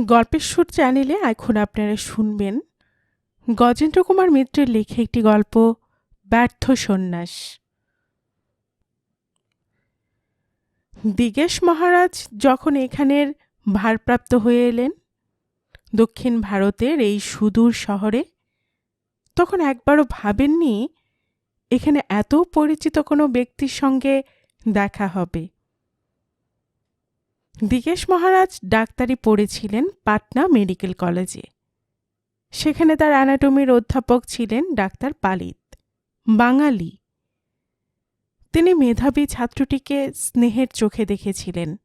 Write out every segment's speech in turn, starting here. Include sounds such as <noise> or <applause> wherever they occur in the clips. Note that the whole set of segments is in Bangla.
গল্পের সুর চ্যানেলে এখন আপনারা শুনবেন গজেন্দ্র কুমার মিত্রের লেখা একটি গল্প, ব্যর্থ সন্ন্যাস। দিগেশ মহারাজ যখন এখানের ভারপ্রাপ্ত হয়ে এলেন, দক্ষিণ ভারতের এই সুদূর শহরে, তখন একবারও ভাবেননি এখানে এত পরিচিত কোনো ব্যক্তির সঙ্গে দেখা হবে। দিগেশ মহারাজ ডাক্তারি পড়েছিলেন পাটনা মেডিকেল কলেজে। সেখানে তার অ্যানাটমির অধ্যাপক ছিলেন ডাক্তার পালিত, বাঙালি। তিনি মেধাবী ছাত্রটিকে স্নেহের চোখে দেখেছিলেন।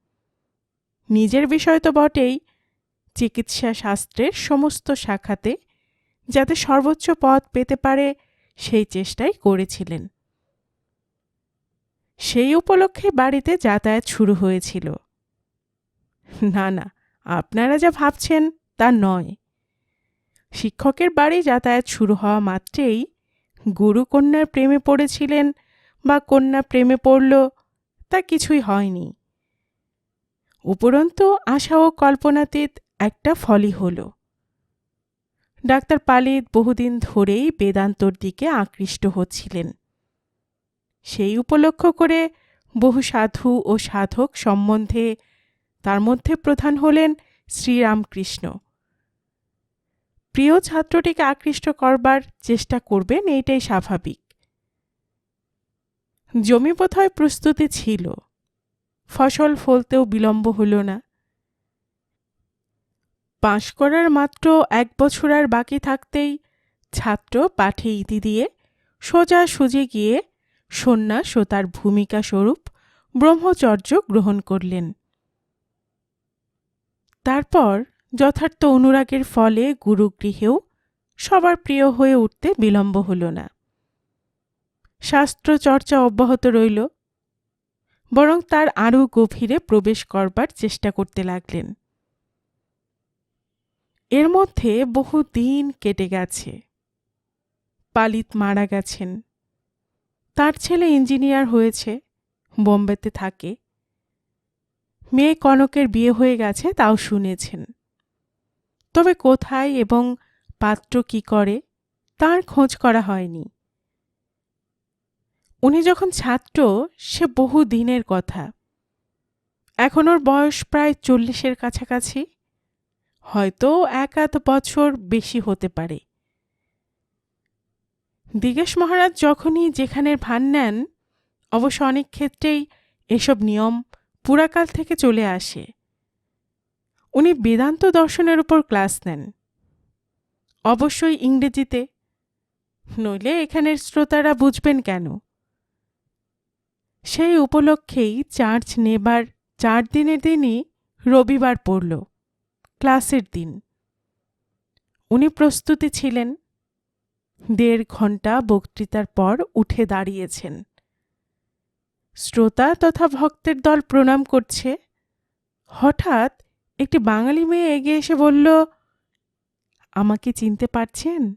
নিজের বিষয় তো বটেই, চিকিৎসা শাস্ত্রের সমস্ত শাখাতে যাতে সর্বোচ্চ পদ পেতে পারে সেই চেষ্টাই করেছিলেন। সেই উপলক্ষে বাড়িতে যাতায়াত শুরু হয়েছিল। <laughs> না না, আপনারা যা ভাবছেন তা নয়। শিক্ষকের বাড়ি যাতায়াত শুরু হওয়া মাত্রেই গুরু কন্যার প্রেমে পড়েছিলেন বা কন্যা প্রেমে পড়ল তা কিছুই হয়নি। উপরন্তু আশা ও কল্পনাতীত একটা ফলই হল। ডাক্তার পালিত বহুদিন ধরেই বেদান্তর দিকে আকৃষ্ট হচ্ছিলেন। সেই উপলক্ষ করে বহু সাধু ও সাধক সম্বন্ধে তার মধ্যে প্রধান হলেন শ্রীরামকৃষ্ণ। প্রিয় ছাত্রটিকে আকৃষ্ট করবার চেষ্টা করবেন, এইটাই স্বাভাবিক। জমি বোধহয় প্রস্তুতি ছিল। ফসল ফলতেও বিলম্ব হল না। পাশ করার মাত্র এক বছর আর বাকি থাকতেই ছাত্র পাঠে ইতি দিয়ে সোজা সুজে গিয়ে সন্ন্যাস ও তার ভূমিকা স্বরূপ ব্রহ্মচর্য গ্রহণ করলেন। তারপর যথার্থ অনুরাগের ফলে গুরুগৃহেও সবার প্রিয় হয়ে উঠতে বিলম্ব হল না। শাস্ত্র চর্চা অব্যাহত রইল, বরং তার আরও গভীরে প্রবেশ করবার চেষ্টা করতে লাগলেন। এর মধ্যে বহু দিন কেটে গেছে। পালিত মারা গেছেন। তার ছেলে ইঞ্জিনিয়ার হয়েছে, বোম্বেতে থাকে। মেয়ে কনকের বিয়ে হয়ে গেছে, তাও শুনেছেন। তবে কোথায় এবং পাত্র কি করে, তার খোঁজ করা হয়নি। উনি যখন ছাত্র, সে বহু দিনের কথা। এখন ওর বয়স প্রায় চল্লিশের কাছাকাছি। হয়তো এক আধ বছর বেশি হতে পারে। দিগেশ মহারাজ যখনই যেখানের ভান নেন, অবশ্য অনেক ক্ষেত্রেই এসব নিয়ম পুরাকাল থেকে চলে আসে। উনি বেদান্ত দর্শনের উপর ক্লাস নেন। অবশ্যই ইংরেজিতে। নইলে এখানের শ্রোতারা বুঝবেন কেন? সেই উপলক্ষেই চার্চ নেবার চার দিনের দিনই রবিবার পড়ল, ক্লাসের দিন। উনি প্রস্তুতি ছিলেন। দেড় ঘণ্টা বক্তৃতার পর উঠে দাঁড়িয়েছেন। শ্রোতা তথা ভক্তের দল প্রণাম করছে। হঠাৎ একটি বাঙালি মেয়ে এগিয়ে এসে বলল, আমাকে চিনতে পারছেন?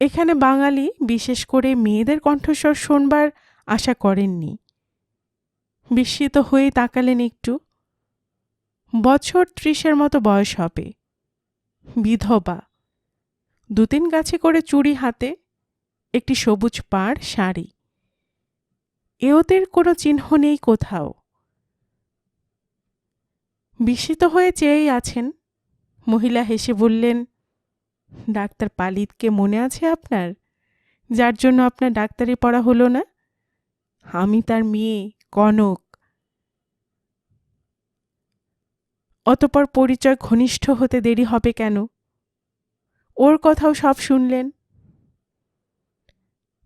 এখানে বাঙালি, বিশেষ করে মেয়েদের কণ্ঠস্বর শোনবার আশা করেননি। বিস্মিত হয়ে তাকালেন একটু। বছর ত্রিশের মতো বয়স হবে। বিধবা। দু তিন গাছে করে চুড়ি হাতে একটি সবুজ পাড় শাড়ি। এ ওদের কোনো চিহ্ন নেই কোথাও। বিস্মিত হয়ে চেয়েই আছেন। মহিলা হেসে বললেন, ডাক্তার পালিতকে মনে আছে আপনার? যার জন্য আপনার ডাক্তারি পড়া হলো না? আমি তার মেয়ে, কনক। অতপর পরিচয় ঘনিষ্ঠ হতে দেরি হবে কেন? ওর কথাও সব শুনলেন।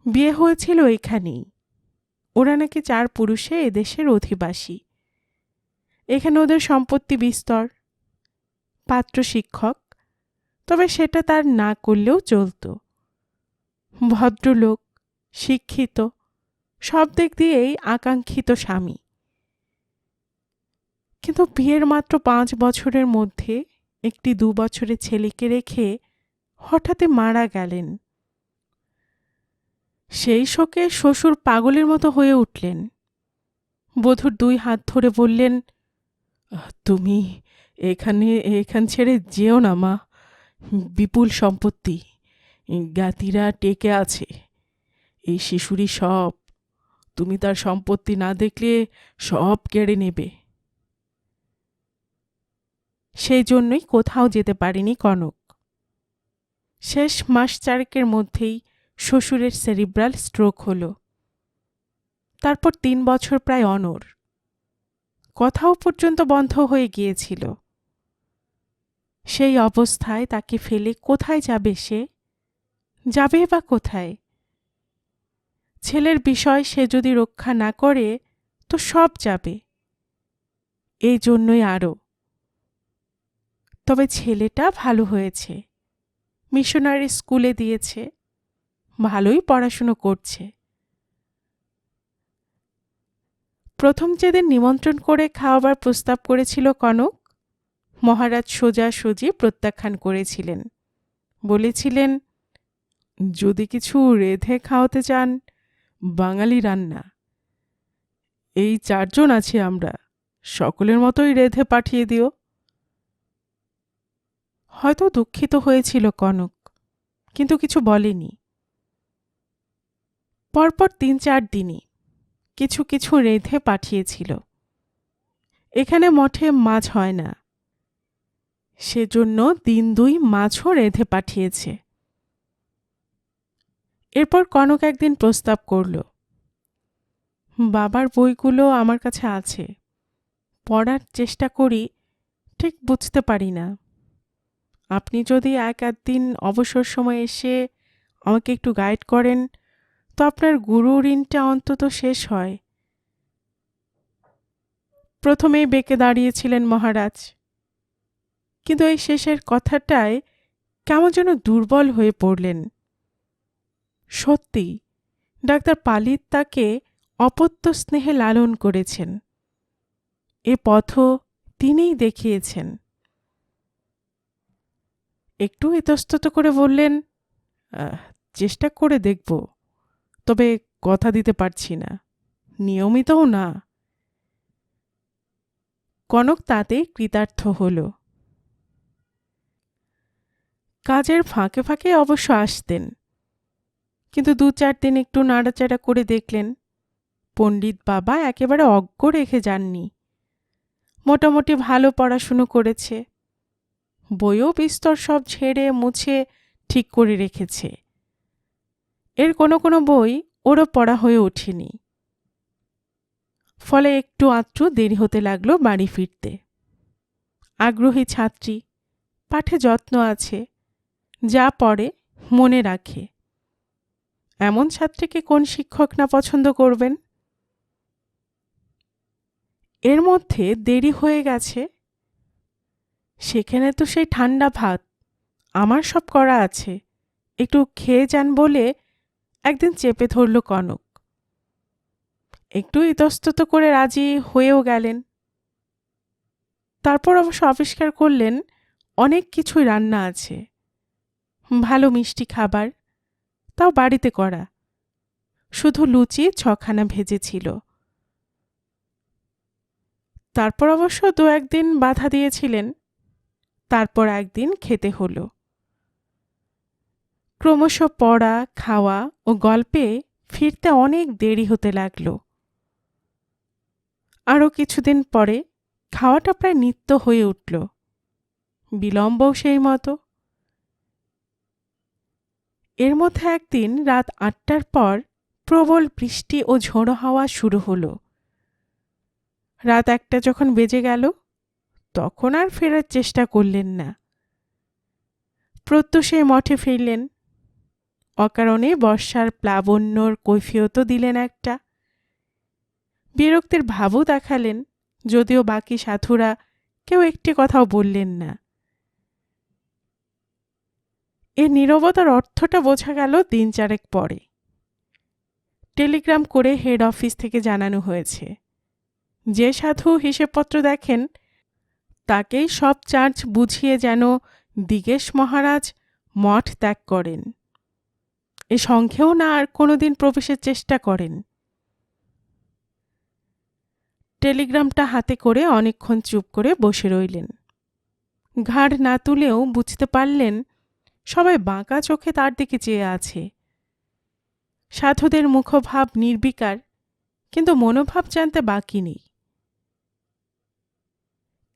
বিয়ে হয়েছিল এখানেই। ওরা নাকি চার পুরুষে এদেশের অধিবাসী। এখানে ওদের সম্পত্তি বিস্তর, পাত্র শিক্ষক, তবে সেটা তার না করলেও চলত। ভদ্রলোক, শিক্ষিত, সব দিক দিয়েই আকাঙ্ক্ষিত স্বামী। কিন্তু বিয়ের মাত্র পাঁচ বছরের মধ্যে একটি দু বছরের ছেলেকে রেখে হঠাৎই মারা গেলেন। সেই শোকে শ্বশুর পাগলের মতো হয়ে উঠলেন। বধূর দুই হাত ধরে বললেন তুমি এখানে, এখান ছেড়ে যেও না মা। বিপুল সম্পত্তি, জ্ঞাতিরা টেকে আছে। এই শিশুরই সব। তুমি তার সম্পত্তি না দেখলে সব কেড়ে নেবে। সেই জন্যই কোথাও যেতে পারেনি কনক। শেষ মাস চারেকের মধ্যেই শ্বশুরের সেরিব্রাল স্ট্রোক হলো। তারপর তিন বছর প্রায় অনর কথাও পর্যন্ত বন্ধ হয়ে গিয়েছিল। সেই অবস্থায় তাকে ফেলে কোথায় যাবে সে? যাবে বা কোথায়? ছেলের বিষয় সে যদি রক্ষা না করে, তো সব যাবে। এই জন্যই আরও। তবে ছেলেটা ভালো হয়েছে। মিশনারি স্কুলে দিয়েছে। ভালোই পড়াশুনো করছে। প্রথম যেদিন নিমন্ত্রণ করে খাওয়াবার প্রস্তাব করেছিল কনক, মহারাজ সোজা সুজি প্রত্যাখ্যান করেছিলেন। বলেছিলেন, যদি কিছু রেধে খাওয়াতে চান, বাঙালি রান্না। এই চারজন আছি আমরা, সকলের মতোই রেধে পাঠিয়ে দিও। হয়তো দুঃখিত হয়েছিল কনক, কিন্তু কিছু বলেনি। পরপর তিন চার দিনই কিছু কিছু রেঁধে পাঠিয়েছিল। এখানে মঠে মাছ হয় না। সেজন্য দিন দুই মাছও রেঁধে পাঠিয়েছে। এরপর কনক একদিন প্রস্তাব করল, বাবার বইগুলো আমার কাছে আছে। পড়ার চেষ্টা করি, ঠিক বুঝতে পারি না। আপনি যদি এক আধ দিন অবসর সময় এসে আমাকে একটু গাইড করেন তো আপনার গুরু ঋণটা অন্তত শেষ হয়। প্রথমেই বেঁকে দাঁড়িয়েছিলেন মহারাজ। কিন্তু এই শেষের কথাটায় কেমন যেন দুর্বল হয়ে পড়লেন। সত্যি ডাক্তার পালিত তাকে অপত্য স্নেহে লালন করেছেন। এ পথ তিনিই দেখিয়েছেন। একটু ইতস্তত করে বললেন "আহ, চেষ্টা করে দেখব। তবে কথা দিতে পারছি না। নিয়মিতও না। কনক তাতে কৃতার্থ হল। কাজের ফাঁকে ফাঁকে অবশ্য আসতেন। কিন্তু দু চার দিন একটু নাড়াচাড়া করে দেখলেন, পণ্ডিত বাবা একেবারে অজ্ঞ রেখে যাননি। মোটামুটি ভালো পড়াশুনো করেছে। বইও বিস্তর সব ঝেড়ে মুছে ঠিক করে রেখেছে। এর কোনো কোনো বই ওরও পড়া হয়ে ওঠেনি। ফলে একটু আধটু দেরি হতে লাগল বাড়ি ফিরতে। আগ্রহী ছাত্রী, পাঠে যত্ন আছে, যা পড়ে, মনে রাখে। এমন ছাত্রীকে কোন শিক্ষক না পছন্দ করবেন? এর মধ্যে দেরি হয়ে গেছে। সেখানে তো সেই ঠান্ডা ভাত, আমার সব করা আছে, একটু খেয়ে যান বলে একদিন চেপে ধরল কনক। একটু ইতস্তত করে রাজি হয়েও গেলেন। তারপর অবশ্য আবিষ্কার করলেন, অনেক কিছুই রান্না আছে। ভালো মিষ্টি খাবার, তাও বাড়িতে করা। শুধু লুচি ছখানা ভেজেছিল তারপর অবশ্য দু একদিন বাধা দিয়েছিলেন, তারপর একদিন খেতে হলো। ক্রমশ পড়া, খাওয়া ও গল্পে ফিরতে অনেক দেরি হতে লাগল। আরও কিছুদিন পরে খাওয়াটা প্রায় নিত্য হয়ে উঠল। বিলম্বও সেই মতো। এর মধ্যে একদিন রাত আটটার পর প্রবল বৃষ্টি ও ঝোড়ো হাওয়া শুরু হলো। রাত একটা যখন বেজে গেল, তখন আর ফেরার চেষ্টা করলেন না। প্রত্যুষে মঠে ফিরলেন অকারণে বর্ষার প্লাবণ্যর কৈফিয়তও দিলেন একটা। বিরক্তের ভাবও দেখালেন, যদিও বাকি সাধুরা কেউ একটি কথাও বললেন না। এ নীরবতার অর্থটা বোঝা গেল দিন চারেক পরে। টেলিগ্রাম করে হেড অফিস থেকে জানানো হয়েছে। যে সাধু হিসেবপত্র দেখেন, তাকেই সব চার্জ বুঝিয়ে যেন দিগেশ মহারাজ মঠ ত্যাগ করেন। এ সংখ্যেও না আর কোনোদিন প্রবেশের চেষ্টা করেন। টেলিগ্রামটা হাতে করে অনেকক্ষণ চুপ করে বসে রইলেন। ঘাড় না তুলেও বুঝতে পারলেন, সবাই বাঁকা চোখে তার দিকে চেয়ে আছে। সাধুদের মুখভাব নির্বিকার, কিন্তু মনোভাব জানতে বাকি নেই।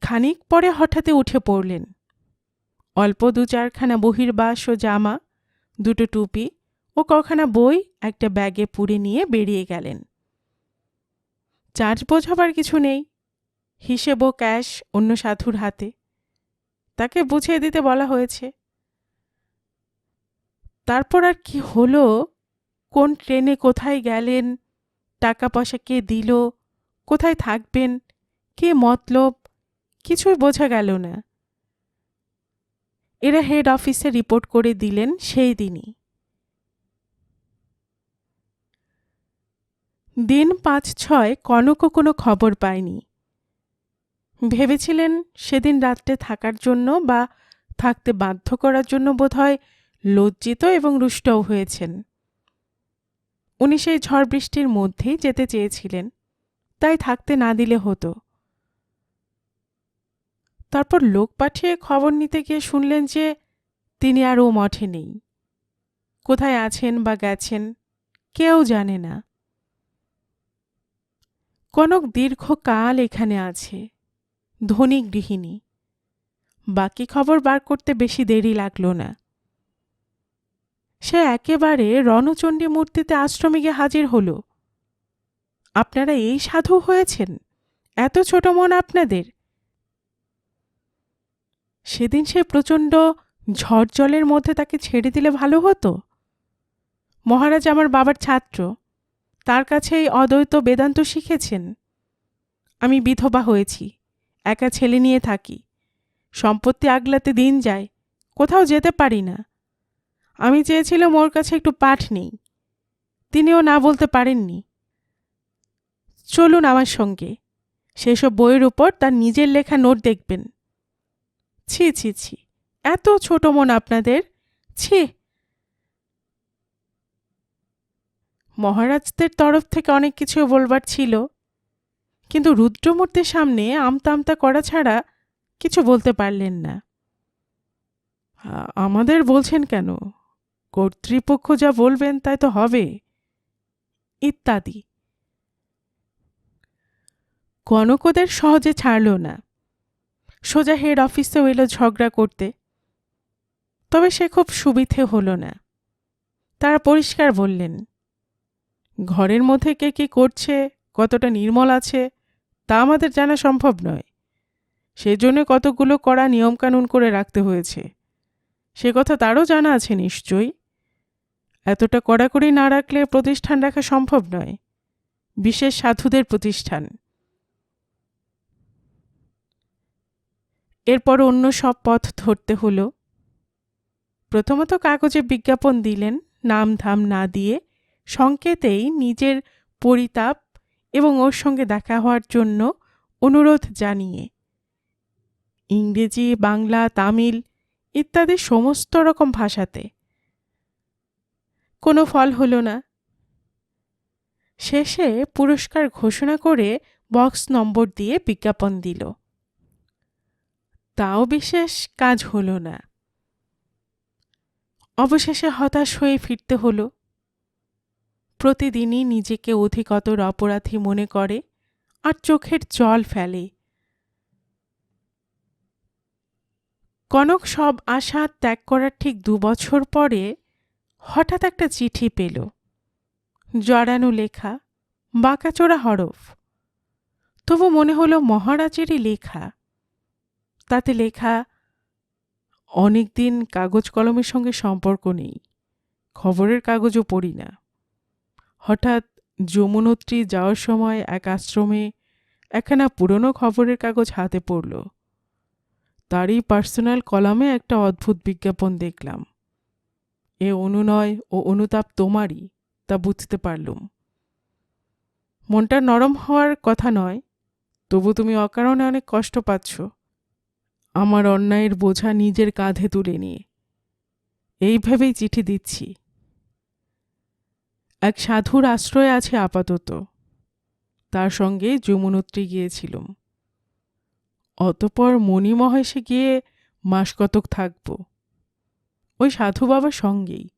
খানিক পরে হঠাৎ উঠে পড়লেন। অল্প দু চারখানা বহির্বাস ও জামা, দুটো টুপি ও কখানা বই একটা ব্যাগে পুরে নিয়ে বেরিয়ে গেলেন। চার্জ বোঝাবার কিছু নেই। হিসেব ও ক্যাশ অন্য সাধুর হাতে। তাকে বুঝিয়ে দিতে বলা হয়েছে। তারপর আর কি হলো? কোন ট্রেনে কোথায় গেলেন? টাকা পয়সা কে দিল? কোথায় থাকবেন? কে মতলব? কিছুই বোঝা গেল না। এরা হেড অফিসে রিপোর্ট করে দিলেন সেই দিনই। দিন পাঁচ ছয় কনকও কোনো খবর পায়নি। ভেবেছিলেন সেদিন রাত্রে থাকার জন্য বা থাকতে বাধ্য করার জন্য বোধহয় লজ্জিত এবং রুষ্টও হয়েছেন। উনি সেই ঝড় বৃষ্টির মধ্যেই যেতে চেয়েছিলেন, তাই থাকতে না দিলে হতো। তারপর লোক পাঠিয়ে খবর নিতে গিয়ে শুনলেন যে তিনি আর ও মঠে নেই। কোথায় আছেন বা গেছেন, কেউ জানে না। কনক দীর্ঘকাল এখানে আছে, ধনী গৃহিণী। বাকি খবর বার করতে বেশি দেরি লাগল না। সে একেবারে রণচণ্ডী মূর্তিতে আশ্রমে গিয়ে হাজির হল। আপনারা এই সাধু হয়েছেন? এত ছোট মন আপনাদের? সেদিন সে প্রচণ্ড ঝড় জলের মধ্যে তাকে ছেড়ে দিলে ভালো হতো? মহারাজ আমার বাবার ছাত্র। তার কাছে এই অদ্বৈত বেদান্ত শিখেছেন। আমি বিধবা হয়েছি, একা ছেলে নিয়ে থাকি। সম্পত্তি আগলাতে দিন যায়, কোথাও যেতে পারি না। আমি চেয়েছিলাম ওর কাছে একটু পাঠ নেই, তিনিও না বলতে পারেননি। চলুন আমার সঙ্গে, সেসব বইয়ের উপর তার নিজের লেখা নোট দেখবেন। ছি ছি ছি, এত ছোট মন আপনাদের, ছি। মহারাজদের তরফ থেকে অনেক কিছু বলবার ছিল, কিন্তু রুদ্রমূর্তির সামনে আমতা আমতা করা ছাড়া কিছু বলতে পারলেন না। আমাদের বলছেন কেন? কর্তৃপক্ষ যা বলবেন তাই তো হবে। ইত্যাদি। কনকদের সহজে ছাড়ল না। সোজা হেড অফিসেও এলো ঝগড়া করতে। তবে সে খুব সুবিধে হলো না। তারা পরিষ্কার বললেন ঘরের মধ্যে কে কি করছে, কতটা নির্মল আছে, তা আমাদের জানা সম্ভব নয়। সেজন্য কতগুলো কড়া নিয়মকানুন করে রাখতে হয়েছে। সে কথা তারও জানা আছে নিশ্চয়ই। এতটা কড়াকড়ি না রাখলে প্রতিষ্ঠান রাখা সম্ভব নয়। বিশেষ সাধুদের প্রতিষ্ঠান। এরপর অন্য সব পথ ধরতে হলো। প্রথমত কাগজে বিজ্ঞাপন দিলেন, নাম ধাম না দিয়ে সংকেতেই নিজের পরিতাপ এবং ওর সঙ্গে দেখা হওয়ার জন্য অনুরোধ জানিয়ে। ইংরেজি, বাংলা, তামিল ইত্যাদি সমস্ত রকম ভাষাতে। কোনো ফল হলো না। শেষে পুরস্কার ঘোষণা করে বক্স নম্বর দিয়ে বিজ্ঞাপন দিল। তাও বিশেষ কাজ হলো না। অবশেষে হতাশ হয়ে ফিরতে হলো। প্রতিদিনই নিজেকে অধিকতর অপরাধী মনে করে আর চোখের জল ফেলে। কনক সব আশা ত্যাগ করার ঠিক দু বছর পরে হঠাৎ একটা চিঠি পেল। জড়ানো লেখা, বাঁকাচোরা হরফ। তবু মনে হলো মহারাজেরই লেখা। তাতে লেখা অনেক দিন কাগজ কলমের সঙ্গে সম্পর্ক নেই, খবরের কাগজও পড়ি না। হঠাৎ যমুনত্রী যাওয়ার সময় এক আশ্রমে একখানা পুরনো খবরের কাগজ হাতে পড়ল। তারই পার্সোনাল কলামে একটা অদ্ভুত বিজ্ঞাপন দেখলাম। এ অনুনয় ও অনুতাপ তোমারই, তা বুঝতে পারলুম। মনটা নরম হওয়ার কথা নয়, তবু তুমি অকারণে অনেক কষ্ট পাচ্ছ। আমার অন্যায়ের বোঝা নিজের কাঁধে তুলে নিয়ে। এই ভেবেই চিঠি দিচ্ছি। এক সাধুর আশ্রয় আছে আপাতত। তার সঙ্গে যমুনত্রী গিয়েছিলুম। অতপর মণিমহেশে গিয়ে মাস কতক থাকব। ওই সাধু বাবার সঙ্গেই।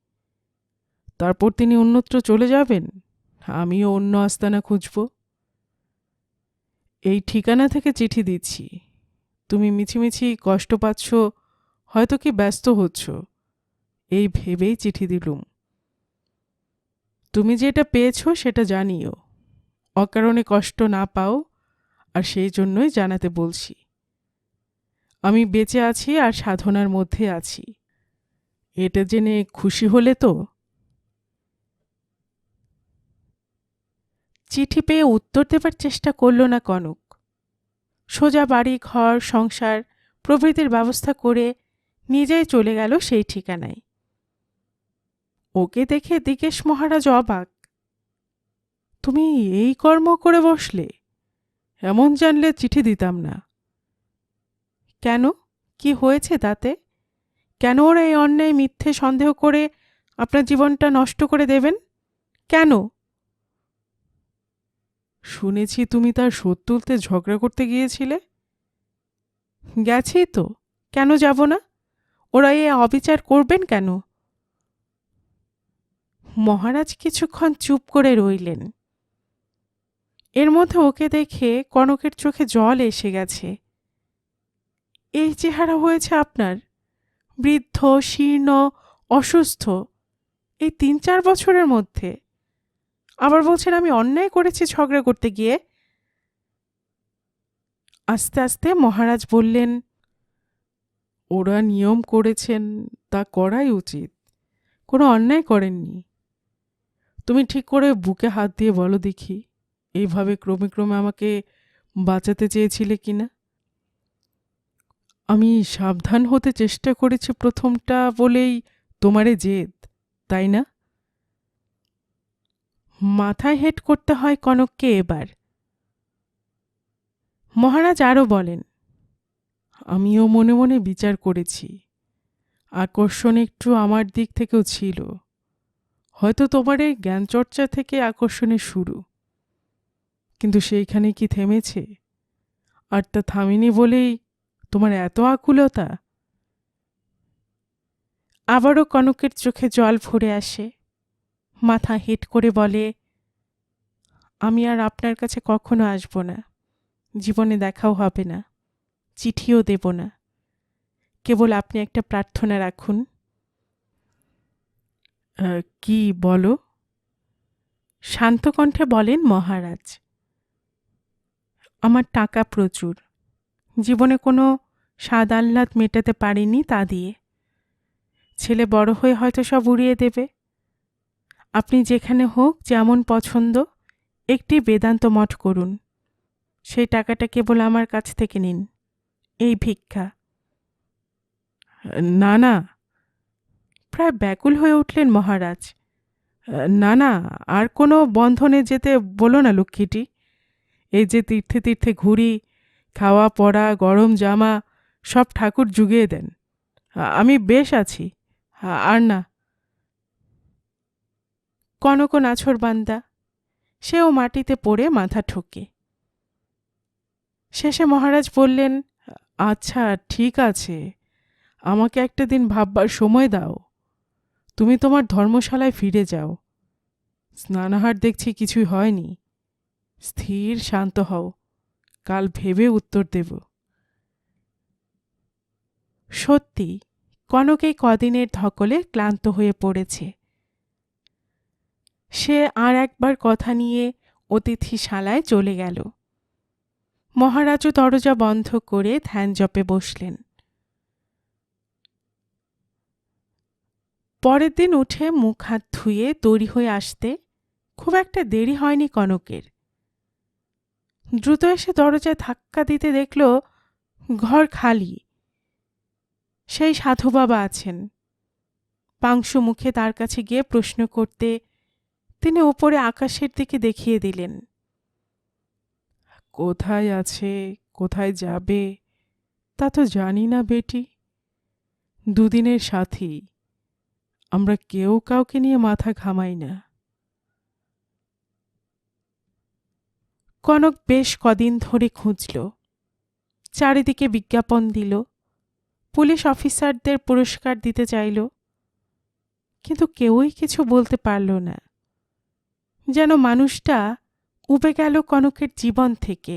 তারপর তিনি অন্যত্র চলে যাবেন? আমিও অন্য আস্তানা খুঁজব। এই ঠিকানা থেকে চিঠি দিচ্ছি। তুমি মিছিমিছি কষ্ট পাচ্ছ, হয়তো কি ব্যস্ত হচ্ছ। এই ভেবেই চিঠি দিলুম। তুমি যেটা পেয়েছ সেটা জানিও। অকারণে কষ্ট না পাও, আর সেই জন্যই জানাতে বলছি। আমি বেঁচে আছি আর সাধনার মধ্যে আছি। এটা জেনে খুশি হলে তো? চিঠি পেয়ে উত্তর দেবার চেষ্টা করল না কনক। সোজা বাড়ি, ঘর, সংসার, প্রভৃতির ব্যবস্থা করে নিজেই চলে গেল সেই ঠিকানায়। ওকে দেখে দিকেশ মহারাজ অবাক। তুমি এই কর্ম করে বসলে? এমন জানলে চিঠি দিতাম না। কেন? কি হয়েছে তাতে? কেন ওরা এই অন্যায় মিথ্যে সন্দেহ করে আপনার জীবনটা নষ্ট করে দেবেন? কেন? শুনেছি তুমি তার শোধ তুলতে ঝগড়া করতে গিয়েছিলে? গেছি তো। কেন যাব না? ওরা এ অবিচার করবেন কেন? মহারাজ কিছুক্ষণ চুপ করে রইলেন। এর মধ্যে ওকে দেখে কনকের চোখে জল এসে গেছে। এই চেহারা হয়েছে আপনার। বৃদ্ধ, শীর্ণ, অসুস্থ। এই তিন চার বছরের মধ্যে। আবার বলছেন, আমি অন্যায় করেছি ঝগড়া করতে গিয়ে? আস্তে আস্তে মহারাজ বললেন, ওরা নিয়ম করেছেন, তা করাই উচিত। কোনো অন্যায় করেননি। তুমি ঠিক করে বুকে হাত দিয়ে বলো দেখি, এইভাবে ক্রমে ক্রমে আমাকে বাঁচাতে চেয়েছিলে কিনা? আমি সাবধান হতে চেষ্টা করেছি প্রথমটা বলেই তোমারে জেদ, তাই না? মাথায় হেড করতে হয় কনককে এবার। মহারাজ আরও বলেন, আমিও মনে মনে বিচার করেছি, আকর্ষণ একটু আমার দিক থেকেও ছিল। হয়তো তোমার এই জ্ঞানচর্চা থেকে আকর্ষণের শুরু। কিন্তু সেইখানে কি থেমেছে? আর তা থামেনি বলেই তোমার এত আকুলতা? আবারও কনকের চোখে জল ভরে আসে। মাথা হেট করে বলে, আমি আর আপনার কাছে কখনো আসব না। জীবনে দেখাও হবে না। চিঠিও দেব না। কেবল আপনি একটা প্রার্থনা রাখুন। কি বলো? শান্তকণ্ঠে বলেন, মহারাজ, আমার টাকা প্রচুর। জীবনে কোনো স্বাদ আহ্লাদ মেটাতে পারিনি তা দিয়ে। ছেলে বড় হয়ে হয়তো সব উড়িয়ে দেবে। আপনি যেখানে হোক, যেমন পছন্দ, একটি বেদান্ত মঠ করুন। সেই টাকাটা কেবল আমার কাছ থেকে নিন। এই ভিক্ষা। না না প্রায় ব্যাকুল হয়ে উঠলেন মহারাজ। না না, আর কোনো বন্ধনে যেতে বলো না, লক্ষ্মীটি। এই যে তীর্থে তীর্থে ঘুরি খাওয়া পড়া, গরম জামা, সব ঠাকুর জুগিয়ে দেন। আমি বেশ আছি, আর না। কনক নাছর বান্দা, সেও মাটিতে পড়ে মাথা ঠোকে। শেষে মহারাজ বললেন আচ্ছা ঠিক আছে। আমাকে একটা দিন ভাববার সময় দাও। তুমি তোমার ধর্মশালায় ফিরে যাও। স্নানাহার দেখছি কিছুই হয়নি। স্থির, শান্ত হও। কাল ভেবে উত্তর দেব। সত্যি, কনক এই কদিনের ধকলে ক্লান্ত হয়ে পড়েছে। সে আর একবার কথা নিয়ে অতিথিশালায় চলে গেল। মহারাজও দরজা বন্ধ করে ধ্যান জপে বসলেন। পরের দিন উঠে মুখ হাত ধুয়ে তৈরি হয়ে আসতে খুব একটা দেরি হয়নি কনকের। দ্রুত এসে দরজায় ধাক্কা দিতে দেখল ঘর খালি। সেই সাধু বাবা আছেন। পাংশু মুখে তার কাছে গিয়ে প্রশ্ন করতে তিনি ওপরে আকাশের দিকে দেখিয়ে দিলেন। কোথায় আছে? কোথায় যাবে? তা তো জানি না বেটি। দুদিনের সাথী। আমরা কেউ কাউকে নিয়ে মাথা ঘামাই না। কনক বেশ কদিন ধরে খুঁজল, চারিদিকে বিজ্ঞাপন দিল, পুলিশ অফিসারদের পুরস্কার দিতে চাইল, কিন্তু কেউই কিছু বলতে পারল না। যেন মানুষটা উবে গেল কনকের জীবন থেকে।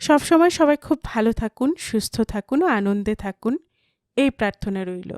সবসময় সবাই খুব ভালো থাকুন সুস্থ থাকুন ও আনন্দে থাকুন। এই প্রার্থনা রইল।